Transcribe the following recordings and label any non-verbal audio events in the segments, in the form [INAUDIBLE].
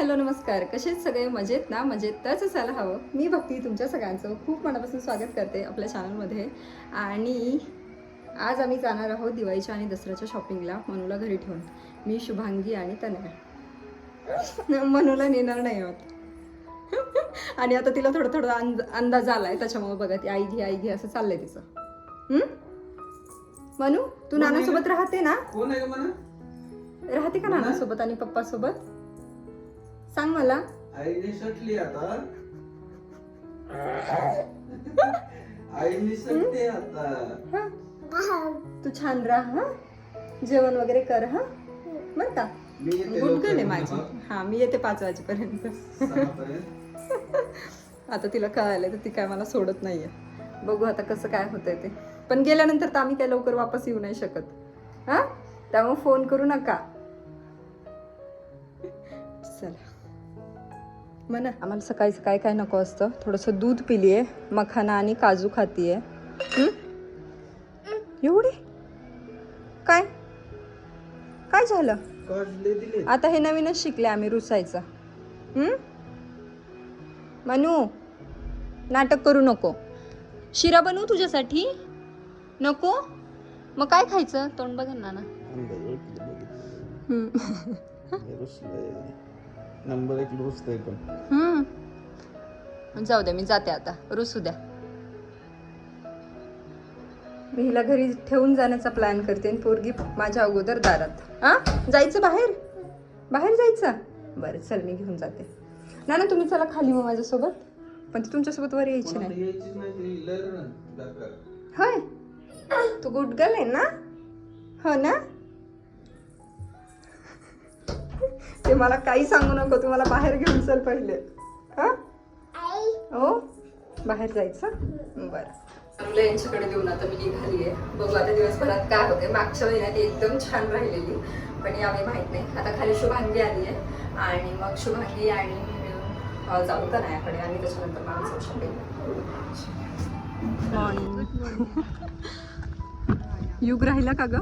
Hello नमस्कार. कसे आहेत सगळे? मजेत ना? मजेतच असायला हवं. मी भक्ती तुमच्या सगळ्यांचं खूप मनापासून स्वागत करते आपल्या चॅनलमध्ये आणि आज आम्ही जाणार आहोत दिवाळीच्या आणि दसऱ्याच्या शॉपिंगला मनूला घरी ठेवून. मी शुभांगी आणि तनया. मनूला नेणार नाही आहोत. आणि आता तिला थोडं थोडं अंद अंदाज आलाय त्याच्यामुळे बघा ती आई घे आई घे असं चाललंय तिचं? मनू तू नानासोबत राहते ना? आहे राहते का नानासोबत आणि पप्पासोबत? सांग मला. आईने सटली आता. आईने सटते आता. हा? तू छान राहा हा. जेवण वगैरे कर हा. बर का मी येते गुड लवकर गर्ल आहे. माझी. हा मी येते पाच वाजेपर्यंत. आता तिला कळालं तर ती काय मला सोडत नाहीये. बघू आता कसं काय होतंय ते. पण गेल्यानंतर तर आम्ही काय लवकर वापस येऊ नाही शकत. हा? त्यामुळे फोन करू नका. चला. म्हणा आम्हाला सकाळी काय काय नको असतं? थोडंसं दूध पिलीये मखाना आणि काजू खातीये. हं? एवढी? काय? काय झालं? काढले दिले. आता हे नवीनच शिकले आम्ही रुसायचं. हं? मनू नाटक करू नको. शिरा बनवू तुझ्यासाठी? नको? मग काय खायचं? तोंड बघ ना ना हं. नंबर एक रुसतोय पण. हं. जाऊ द्या मी जाते आता. रुसू द्या. मी हिला घरी ठेवून जाण्याचा प्लॅन करते आणि पोरगी माझ्या अगोदर दारात. हा जायचं बाहेर? बाहेर जायचं? बरं चल मी घेऊन जाते. ना ना तुम्ही चला खाली मग माझ्यासोबत. पण ती तुमच्यासोबत वर यायची नाही. होय? तू गुड गर्ल आहे ना? हो ना? ते मला काही सांगू नको तू मला बाहेर घेऊन चल पहिले. हा? हो? बाहेर जायचं? बरं. चांगलं यांच्याकडे देऊन आता मी निघाली आहे बघू आता दिवसभरात काय होते मागच्या महिन्यात ती एकदम छान राहिलेली पण यावेळी माहीत नाही. आता खाली शुभांगी आली आहे आणि मग शुभांगी आणि मिळून जाऊ तर नायाकडे आणि त्याच्यानंतर मग आम्ही जाऊ मॉर्निंग युग राहिला का ग?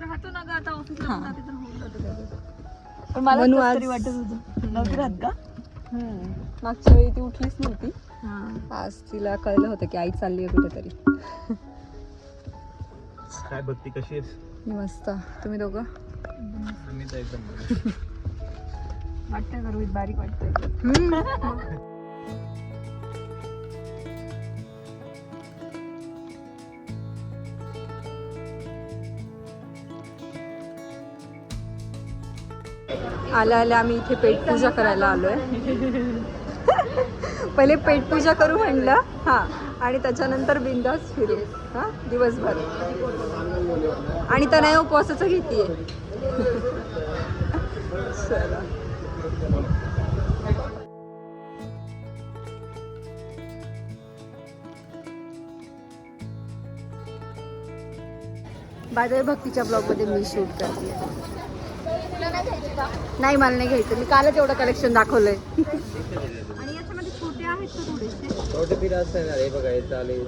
राहतो ना ग आता ऑफिसला हा. पण मला आज- तरी वाटत होतं. नव्हती राहत का? मागच्या वेळी ती उठलीच नव्हती. आज तिला कळलं होतं की आई चालली आहे कुठेतरी. काय भक्ती कशी आहेस? मी मस्त. तुम्ही दोघं? तर एकदम वाटतंय का रोहित बारीक वाटतंय. आल्या आल्या आम्ही इथे पेटपूजा करायला आलो आहे [LAUGHS] पहिले पेटपूजा करू म्हणलं हां. आणि त्याच्यानंतर बिंदास फिरू हां दिवसभर. आणि तर नाही उपवासाचं घेतीये. [LAUGHS] बाजार भक्तीच्या ब्लॉगमध्ये मी शूट करते. नाही मला नाही घ्यायचं. मी कालच एवढं कलेक्शन दाखवलंय. आणि याच्यामध्ये छोटे आहेत का थोडेसे? छोटे फिरा असते ना बघा हे चालेल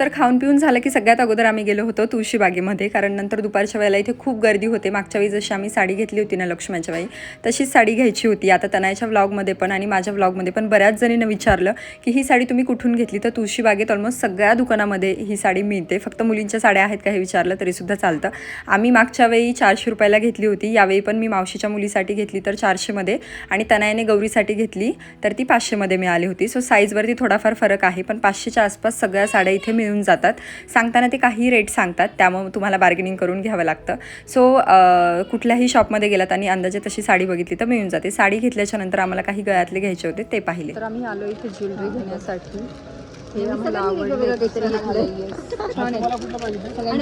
तर खाऊन पिऊन झालं की सगळ्यात अगोदर आम्ही गेलो होतो तुळशीबागेमध्ये कारण नंतर दुपारच्या वेळेला इथे खूप गर्दी होते. मागच्या वेळी जशी आम्ही साडी घेतली होती ना लक्ष्म्याच्या बाई तशीच साडी घ्यायची होती. आता तनायच्या व्लॉगमध्ये पण आणि माझ्या व्लॉगमध्ये पण बऱ्याच जणीनं विचारलं की ही साडी तुम्ही कुठून घेतली? तर तुळशीबागेत ऑलमोस्ट सगळ्या दुकानामध्ये ही साडी मिळते. फक्त मुलींच्या साड्या आहेत का हे विचारलं तरीसुद्धा चालतं. आम्ही मागच्या वेळी चारशे रुपयाला घेतली होती. यावेळी पण मी मावशीच्या मुलीसाठी घेतली तर चारशेमध्ये आणि तनायाने गौरीसाठी घेतली तर ती पाचशेमध्ये मिळाली होती. सो साईजवरती थोडाफार फरक आहे पण पाचशेच्या आसपास सगळ्या साड्या इथे मिळ मिळून जातात. सांगताना ते काही रेट सांगतात. त्यामुळे तुम्हाला बार्गेनिंग करून घ्यावं लागतं. सो कुठल्याही शॉपमध्ये गेलात आणि अंदाजे तशी साडी बघितली तर मिळून जाते. साडी घेतल्याच्या नंतर आम्हाला काही गळ्यातले घ्यायचे होते ते पाहिले. तर आम्ही आलो इथे ज्वेलरी घेण्यासाठी. आम्हाला आवडलं. काहीतरी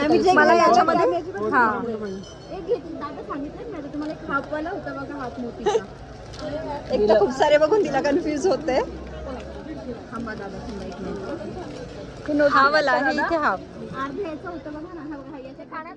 घेतलंय मला याच्यामध्ये हां. एक घेतली दादा सांगितलं ना तुम्हाला एक हाफवाला होता बघा हाफ मोतीचा. एक तर खूप सारे बघून तिला कन्फ्यूज होते. मिनिट हा इथे हा. अर्धा याचा होता बघा ना हा हा याच्या कानात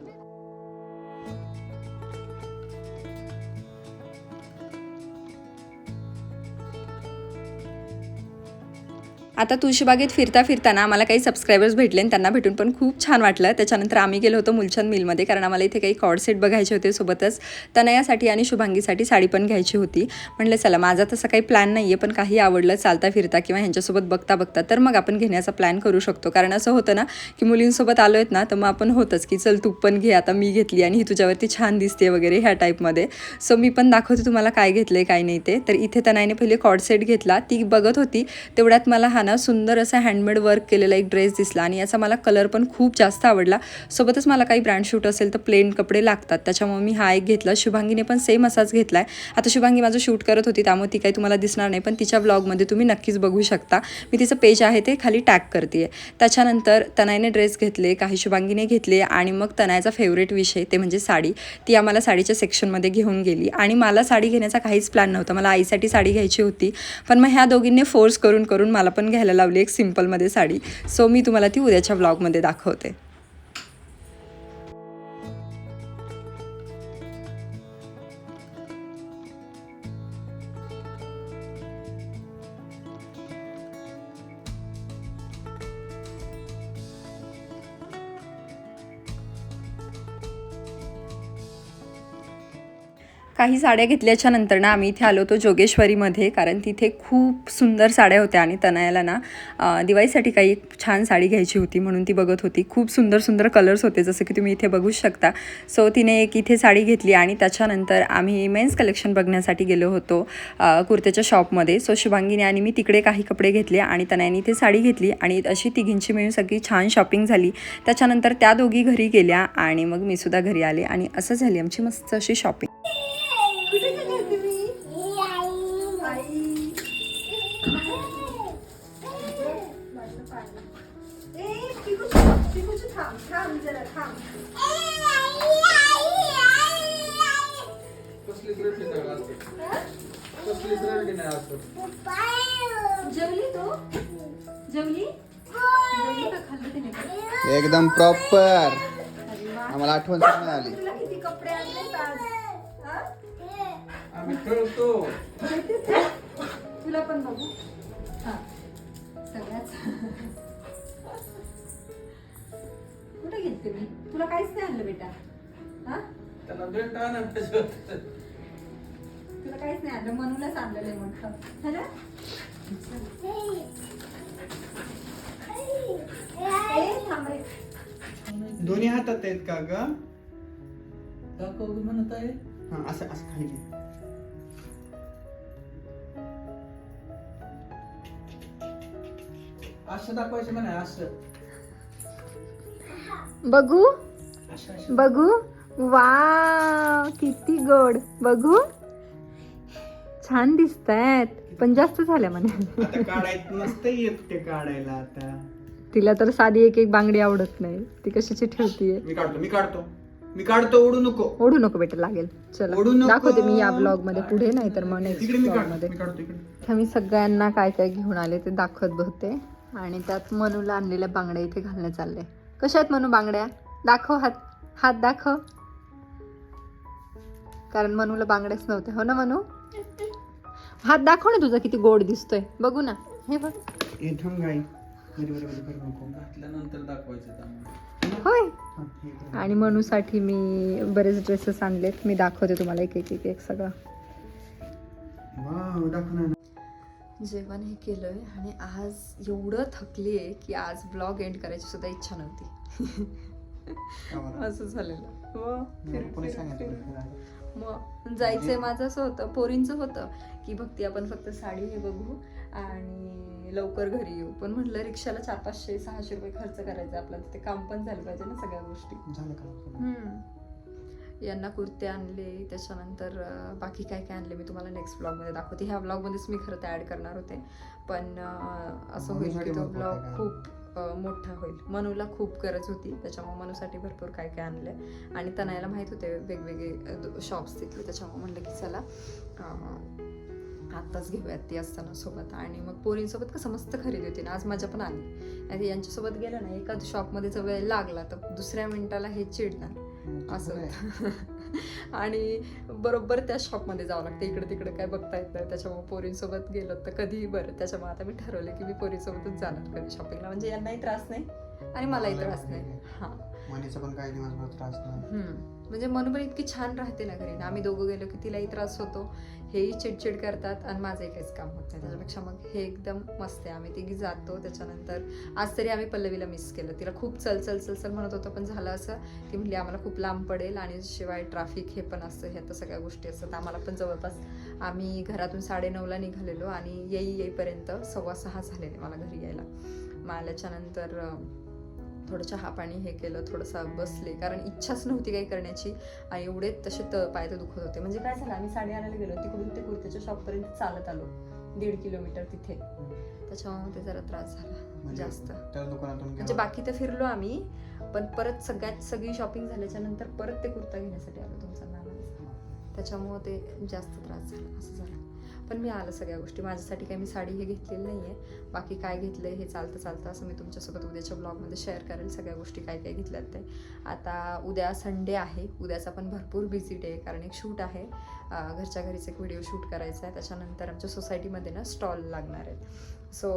आता तुळशीबागेत फिरता फिरताना आम्हाला काही सबस्क्रायबर्स भेटले आणि त्यांना भेटून पण खूप छान वाटलं. त्याच्यानंतर आम्ही गेलो होतो मुलचंद मिलमध्ये कारण आम्हाला इथे काही कॉडसेट बघायचे होते सोबतच. तनयासाठी आणि शुभांगीसाठी साडी पण घ्यायची होती. म्हणलं चला माझा तसा काही प्लॅन नाही आहे पण काही आवडलं चालता फिरता किंवा ह्यांच्यासोबत बघता बघता तर मग आपण घेण्याचा प्लॅन करू शकतो. कारण असं होतं ना की मुलींसोबत आलो आहेत ना तर मग आपण होतंच की चल तू पण घे आता मी घेतली आणि ही तुझ्यावरती छान दिसते वगैरे ह्या टाईपमध्ये सो मी पण दाखवते तुम्हाला काय घेतलं आहे काय नाही ते. तर इथे तनाईने पहिले कॉडसेट घेतला. ती बघत होती. तेवढ्यात मला हा ना सुंदर असा हँडमेड वर्क केलेला एक ड्रेस दिसला आणि याचा मला कलर पण खूप जास्त आवडला. सोबतच मला काही ब्रँड शूट असेल तर प्लेन कपडे लागतात. त्याच्यामुळे मी हा एक घेतला. शुभांगीने पण सेम असाच घेतला आहे आता शुभांगी माझं शूट करत होती त्यामुळे ती काही तुम्हाला दिसणार नाही पण तिच्या ब्लॉगमध्ये तुम्ही नक्कीच बघू शकता. मी तिचं पेज आहे ते खाली टॅग करते त्याच्यानंतर तनाईने ड्रेस घेतले काही शुभांगीने घेतले आणि मग तनायचा फेवरेट विषय ते म्हणजे साडी. ती आम्हाला साडीच्या सेक्शनमध्ये घेऊन गेली. आणि मला साडी घेण्याचा काहीच प्लॅन नव्हता. मला आईसाठी साडी घ्यायची होती. पण मग ह्या दोघींनी फोर्स करून करून मला पण घ्यायला लावली एक सिम्पलमध्ये साडी. सो मी तुम्हाला ती उद्याच्या ब्लॉगमध्ये दाखवते. काही साड्या घेतल्याच्या नंतर ना आम्ही इथे आलो होतो जोगेश्वरीमध्ये कारण तिथे खूप सुंदर साड्या होत्या आणि तनयाला ना दिवाळीसाठी काही छान साडी घ्यायची होती म्हणून ती बघत होती. खूप सुंदर सुंदर कलर्स होते जसं की तुम्ही इथे बघू शकता. सो तिने एक इथे साडी घेतली आणि त्याच्यानंतर आम्ही मेन्स कलेक्शन बघण्यासाठी गेलो होतो कुर्त्याच्या शॉपमध्ये सो शुभांगीने आणि मी तिकडे काही कपडे घेतले आणि तनयाने इथे साडी घेतली आणि अशी तिघींची मिळून सगळी छान शॉपिंग झाली. त्याच्यानंतर त्या दोघी घरी गेल्या आणि मग मी सुद्धा घरी आले आणि असं झाली आमची मस्त अशी शॉपिंग एकदम प्रॉपर आम्हाला आठवण पण आली. तुला किती कपडे आणले आज? हा? आम्ही खेळतो तुला पण बघू. हा. सगळ्याच. कुठे घेतले मी. तुला काहीच नाही आणलं बेटा. हा? त्याला. तुला काहीच नाही आणलं. मनूलाच आणलेलं आहे मोठं. है ना? ए, थांब रे. दोन्ही हातात आहेत का ग? दाखव की म्हणत आहे. हा असं असं खाली घे. असं दाखवायचं म्हणा असं. बघू? बघू? वा किती गोड. बघू? छान दिसत आहेत पण जास्त झाल्या म्हणे. ते काढायला आता. तिला तर साधी एक एक बांगडी आवडत नाही. ती कशाची ठेवतीये? मी काढतो मी काढतो. मी काढतो ओढू नको. ओढू नको बेटा लागेल. चला. दाखवते मी या ब्लॉगमध्ये पुढे नाही तर मग नेक्स्ट मी ब्लॉगमध्ये सगळ्यांना काय काय घेऊन आले ते दाखवत होते आणि त्यात मनूला आणलेल्या बांगड्या इथे घालण्यात चालले कशा आहेत मनू बांगड्या? दाखव हात हात दाखव. कारण मनूला बांगड्याच नव्हत्या हो ना मनू? हात दाखव ना तुझा किती गोड दिसतोय. बघू ना. हे बघ. हे होय. आणि मनूसाठी मी बरेच ड्रेसेस आणलेत. मी दाखवते तुम्हाला एक एक एक एक सगळं. जेवण हे केलंय आणि आज एवढं थकली आहे की आज ब्लॉग एंड करायची सुद्धा इच्छा नव्हती? असं झालेलं. हो? मग जायचंय माझं असं होतं पोरींचं होतं की भक्ती आपण फक्त साडी हे बघू आणि लवकर घरी येऊ. पण म्हटलं रिक्षाला चार पाचशे सहाशे रुपये खर्च करायचा आपला ते काम पण झालं पाहिजे ना सगळ्या गोष्टी. यांना कुर्ते आणले त्याच्यानंतर बाकी काय काय आणले मी तुम्हाला नेक्स्ट ब्लॉगमध्ये दाखवते. ह्या ब्लॉगमध्येच मी खरं तर ॲड करणार होते. पण असं होईल की तो ब्लॉग खूप मोठा होईल. मनूला खूप गरज होती त्याच्यामुळे मनूसाठी भरपूर काय काय आणले. आणि तनायला माहीत होते वेगवेगळे शॉप्स तिथले. त्याच्यामुळे म्हणलं की चला आत्ताच घेऊयात ती असताना सोबत. आणि मग पोरींसोबत कसं मस्त खरेदी होती ना आज मजा पण आली. आणि यांच्यासोबत गेलं ना एखाद शॉपमध्ये जर वेळ लागला तर दुसऱ्या मिनिटाला हे चिडणार. असं. [LAUGHS] आणि बरोबर त्या शॉपमध्ये जावं लागतं. इकडे तिकडे काय बघता येत नाही. त्याच्यामुळे पोरींसोबत गेलो तर कधीही बरं. त्याच्यामुळे आता मी ठरवलं की मी पोरींसोबतच जाणार कधी शॉपिंगला म्हणजे यांनाही त्रास नाही आणि मलाही त्रास नाही. हां. मनीचा पण काही दिवसभर त्रास नाही. म्हणजे मन पण इतकी छान राहते ना घरी. ना आम्ही दोघं गेलो की तिलाही त्रास होतो. हेही चिडचिड करतात आणि माझंही काहीच काम होत नाही. त्याच्यापेक्षा मग हे एकदम मस्त आहे. आम्ही तिघी जातो. त्याच्यानंतर आज तरी आम्ही पल्लवीला मिस केलं. तिला खूप चल चल चल चल म्हणत होतं. पण झालं असं ती म्हणली आम्हाला खूप लांब पडेल आणि शिवाय ट्रॅफिक हे पण असतं. ह्या तर सगळ्या गोष्टी असतात. आम्हाला पण जवळपास आम्ही घरातून साडेनऊला निघालेलो आणि येई येईपर्यंत सव्वा सहा झालेले मला घरी यायला. मग आल्याच्यानंतर थोडं चहा पाणी हे केलं थोडंसं बसले. कारण इच्छाच नव्हती काही करण्याची. आणि एवढे तसे त पाय तर दुखत होते. म्हणजे काय झालं आम्ही साडे आणायला गेलो. तिकडून ते कुर्त्याच्या शॉपपर्यंत चालत आलो. दीड किलोमीटर तिथे. त्याच्यामुळे ते जरा त्रास झाला. म्हणजे जास्त. म्हणजे. बाकी तर फिरलो आम्ही. पण परत सगळ्यात सगळी शॉपिंग झाल्याच्यानंतर परत ते कुर्ता घेण्यासाठी आलो तुमचा नाना त्याच्यामुळं ते जास्त त्रास झाला. असं झालं. पण मी आलं सगळ्या गोष्टी. माझ्यासाठी काही मी साडी हे घेतलेली नाही आहे बाकी काय घेतलं हे चालतं चालतं असं मी तुमच्यासोबत उद्याच्या ब्लॉगमध्ये शेअर करेल. सगळ्या गोष्टी काय काय घेतल्यात ते. आता उद्या संडे आहे. उद्याचा पण भरपूर बिझी डे आहे. कारण एक शूट आहे. घरच्या घरीच एक व्हिडिओ शूट करायचा आहे त्याच्यानंतर आमच्या सोसायटीमध्ये ना स्टॉल लागणार आहेत. सो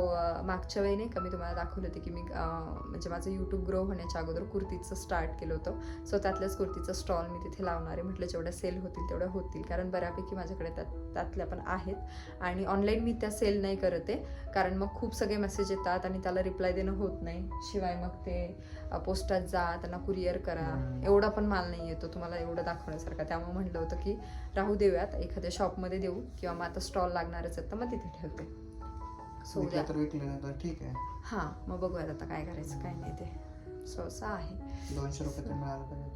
मागच्या वेळी नाही का मी तुम्हाला दाखवलं होतं की मी म्हणजे माझं यूट्यूब ग्रो होण्याच्या अगोदर कुर्तीचं स्टार्ट केलं होतं. सो त्यातल्याच कुर्तीचं स्टॉल मी तिथे लावणार आहे. म्हटलं जेवढ्या सेल होतील तेवढ्या होतील. कारण बऱ्यापैकी माझ्याकडे त्यात त्यातल्या पण आहेत. आणि ऑनलाईन मी त्या सेल नाही करत आहे. कारण मग खूप सगळे मेसेज येतात आणि त्याला रिप्लाय देणं होत नाही. शिवाय मग ते पोस्टात जा त्यांना कुरिअर करा. एवढा पण माल नाही येतो. तुम्हाला एवढं दाखवण्यासारखा. त्यामुळे म्हणलं होतं की राहू देऊयात. एखाद्या शॉपमध्ये देऊ किंवा मग आता स्टॉल लागणारच आहेत तर मग तिथे ठेवते. विकलं तर विकलं नाही तर ठीक आहे. हां मग बघूयात आता काय करायचं काय नाही ते. सो असं आहे. दोनशे रुपये [LAUGHS] तर मिळालं पाहिजे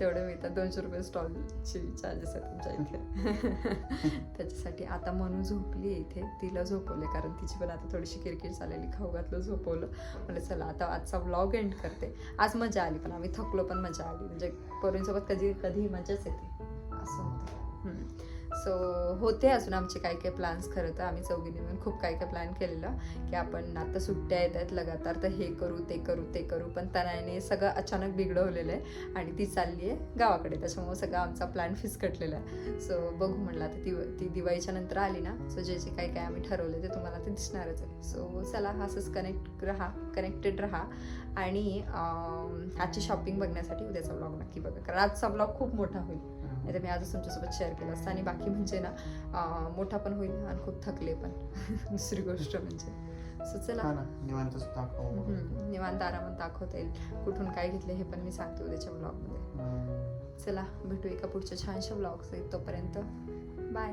तेवढे मिळतात दोनशे रुपये स्टॉलची चार्जेस आहेत तुमच्या इथे. [LAUGHS] त्याच्यासाठी आता मनू झोपली इथे. तिला झोपवले कारण तिची पण आता थोडीशी किरकिर चाललेली खाऊ घातलं झोपवलं. म्हणजे चला आता आजचा व्लॉग एंड करते. आज मजा आली पण आम्ही थकलो पण मजा आली. म्हणजे पोरींसोबत कधी कधी मजाच येते. सो होते अजून आमचे काय काय प्लॅन्स खरं तर आम्ही चौघीने मिळून खूप काही काय प्लॅन केलेलं. की आपण आता सुट्ट्या येत आहेत लगातार तर हे करू ते करू ते करू. पण तनाने सगळं अचानक बिघडवलेलं आहे आणि ती चालली आहे गावाकडे. त्याच्यामुळे सगळा आमचा प्लॅन फिसकटलेला आहे. सो बघू म्हटलं आता ती ती दिवाळीच्या नंतर आली ना? सो जे जे काय काय आम्ही ठरवलं ते तुम्हाला ते दिसणारच आहे. सो चला असंच कनेक्ट राहा कनेक्टेड राहा. आणि आजची शॉपिंग बघण्यासाठी उद्याचा ब्लॉग नक्की बघा. कारण आजचा ब्लॉग खूप मोठा होईल. नाही तर मी आजच तुमच्यासोबत शेअर केलं असतं. आणि बाकी म्हणजे ना मोठा पण होईल आणि खूप थकले पण. [LAUGHS] दुसरी गोष्ट म्हणजे. सो चला. ना. निवांतच दाखव हम्म, निवांत आरामात दाखवता येईल. कुठून काय घेतले हे पण मी सांगते उद्याच्या ब्लॉगमध्ये. चला भेटू एका पुढच्या छानशा ब्लॉग्स तोपर्यंत बाय